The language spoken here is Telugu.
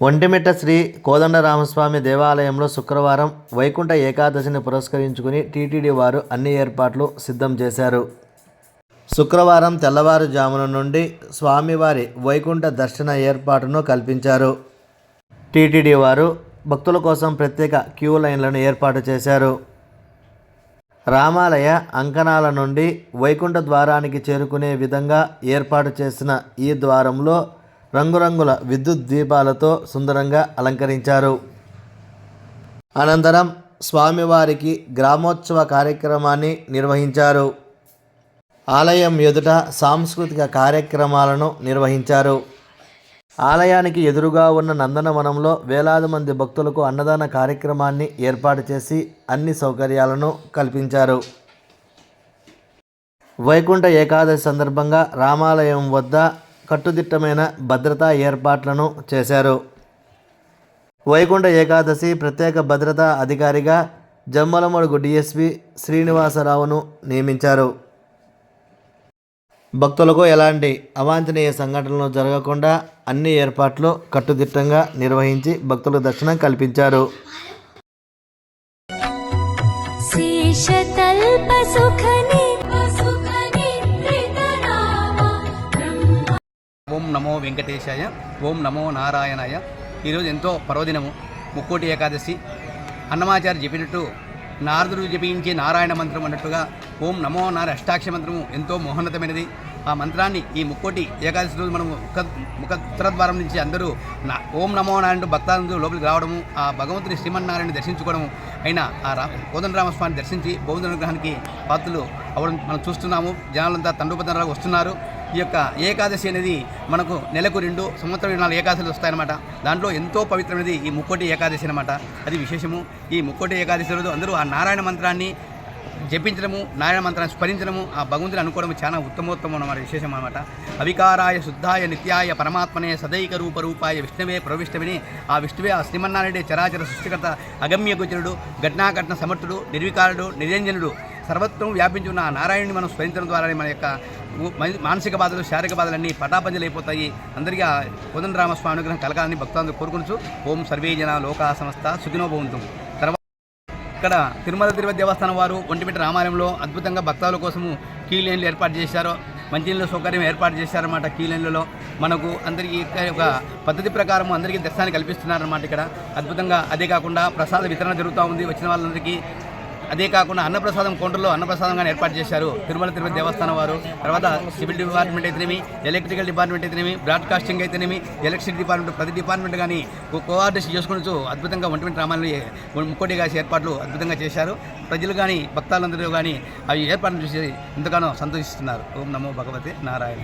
ఒంటిమిట్ట శ్రీ కోదండరామస్వామి దేవాలయంలో శుక్రవారం వైకుంఠ ఏకాదశిని పురస్కరించుకుని టీటీడీ వారు అన్ని ఏర్పాట్లు సిద్ధం చేశారు. శుక్రవారం తెల్లవారుజామున నుండి స్వామివారి వైకుంఠ దర్శన ఏర్పాటును కల్పించారు. టీటీడీ వారు భక్తుల కోసం ప్రత్యేక క్యూ లైన్లను ఏర్పాటు చేశారు. రామాలయ అంకణాల నుండి వైకుంఠ ద్వారానికి చేరుకునే విధంగా ఏర్పాటు చేసిన ఈ ద్వారంలో రంగురంగుల విద్యుత్ దీపాలతో సుందరంగా అలంకరించారు. అనంతరం స్వామివారికి గ్రామోత్సవ కార్యక్రమాన్ని నిర్వహించారు. ఆలయం ఎదుట సాంస్కృతిక కార్యక్రమాలను నిర్వహించారు. ఆలయానికి ఎదురుగా ఉన్న నందనవనంలో వేలాది మంది భక్తులకు అన్నదాన కార్యక్రమాన్ని ఏర్పాటు చేసి అన్ని సౌకర్యాలను కల్పించారు. వైకుంఠ ఏకాదశి సందర్భంగా రామాలయం వద్ద కట్టుదిట్టమైన భద్రతా ఏర్పాట్లను చేశారు. వైకుంఠ ఏకాదశి ప్రత్యేక భద్రతా అధికారిగా జమ్మలమడుగు డిఎస్పి శ్రీనివాసరావును నియమించారు. భక్తులకు ఎలాంటి అవాంఛనీయ సంఘటనలు జరగకుండా అన్ని ఏర్పాట్లు కట్టుదిట్టంగా నిర్వహించి భక్తులకు దర్శనం కల్పించారు. ఓం నమో వెంకటేశాయ ఓం నమో నారాయణాయ. ఈరోజు ఎంతో పర్వదినము ముక్కోటి ఏకాదశి. అన్నమాచార్య చెప్పినట్టు నారదుడు జపించే నారాయణ మంత్రం అన్నట్టుగా ఓం నమో నార అష్టాక్ష మంత్రము ఎంతో మోహన్నతమైనది. ఆ మంత్రాన్ని ఈ ముక్కోటి ఏకాదశి రోజు మనం ముఖ ముఖద్వారం నుంచి అందరూ నా ఓం నమో నారాయణ భక్తాలందరూ లోపలికి రావడము ఆ భగవంతుని శ్రీమన్నారాయణ దర్శించుకోవడము అయినా ఆ రా కోదండరామస్వామిని దర్శించి బౌద్ధ అనుగ్రహానికి పాత్రలు అవడం మనం చూస్తున్నాము. జనాలంతా తండ్రి వస్తున్నారు. ఈ యొక్క ఏకాదశి అనేది మనకు నెలకు రెండు సంవత్సరం నాలుగు ఏకాదశులు వస్తాయన్నమాట. దాంట్లో ఎంతో పవిత్రమైనది ఈ ముక్కోటి ఏకాదశి అనమాట అది విశేషము. ఈ ముక్కోటి ఏకాదశి రోజు అందరూ ఆ నారాయణ మంత్రాన్ని జపించడము నారాయణ మంత్రాన్ని స్మరించడము ఆ భగవంతుని అనుకోవడం చాలా ఉత్తమోత్తమం అన్నమాట విశేషం అనమాట అవికారాయ శుద్ధాయ నిత్యాయ పరమాత్మనే సదైక రూప రూపాయ విష్ణవే ప్రవిష్టమని ఆ విష్ణువే ఆ శ్రీమన్నారాయణే చరాచర సృష్టికర్త అగమ్య గోచరుడు ఘటనాఘటన సమర్థుడు నిర్వికారుడు నిరంజనుడు. సర్వత్వం వ్యాపించి ఉన్న ఆ నారాయణుని మనం స్మరించడం ద్వారానే మన యొక్క మానసిక బాధలు శారీరక బాధలన్నీ అయిపోతాయి అందరికీ ఆ కోదండరామస్వామి అనుగ్రహం కలగాలని భక్తులందరూ కోరుకుంటూ ఓం సర్వే జన లోకా సంస్థ సుఖినోభవంతం తర్వాత ఇక్కడ తిరుమల తిరుపతి దేవస్థానం వారు ఒంటిమిట్ట రామాలయంలో అద్భుతంగా భక్తుల కోసము కీ లైన్లు ఏర్పాటు చేశారు. మంచినీళ్ళ సౌకర్యం ఏర్పాటు చేశారన్నమాట కీలైన్లలో లైన్లలో. మనకు అందరికీ ఒక పద్ధతి ప్రకారం అందరికీ దర్శనాన్ని కల్పిస్తున్నారన్నమాట ఇక్కడ. అద్భుతంగా అదే కాకుండా ప్రసాద వితరణ జరుగుతూ ఉంది. వచ్చిన వాళ్ళందరికీ అదే కాకుండా అన్నప్రసాదం కౌంటర్లో అన్నప్రసాదంగా ఏర్పాటు చేశారు. తిరుమల తిరుపతి దేవస్థానం వారు. తర్వాత సివిల్ డిపార్ట్మెంట్ అయితేనేమి ఎలక్ట్రికల్ డిపార్ట్మెంట్ అయితేనేమి బ్రాడ్కాస్టింగ్ అయితేనేమి ఎలక్ట్రిసిటీ డిపార్ట్మెంట్ ప్రతి డిపార్ట్మెంట్ కానీ కోఆర్డినేషన్ చేసుకుంటూ అద్భుతంగా ఒంటిమిట్ట రామాలని ముక్కోటి కాసి ఏర్పాట్లు అద్భుతంగా చేశారు. ప్రజలు కానీ భక్తాలందరూ కానీ అవి ఏర్పాట్లు చూసి ఎంతగానో సంతోషిస్తున్నారు. ఓం నమో భగవతి నారాయణ.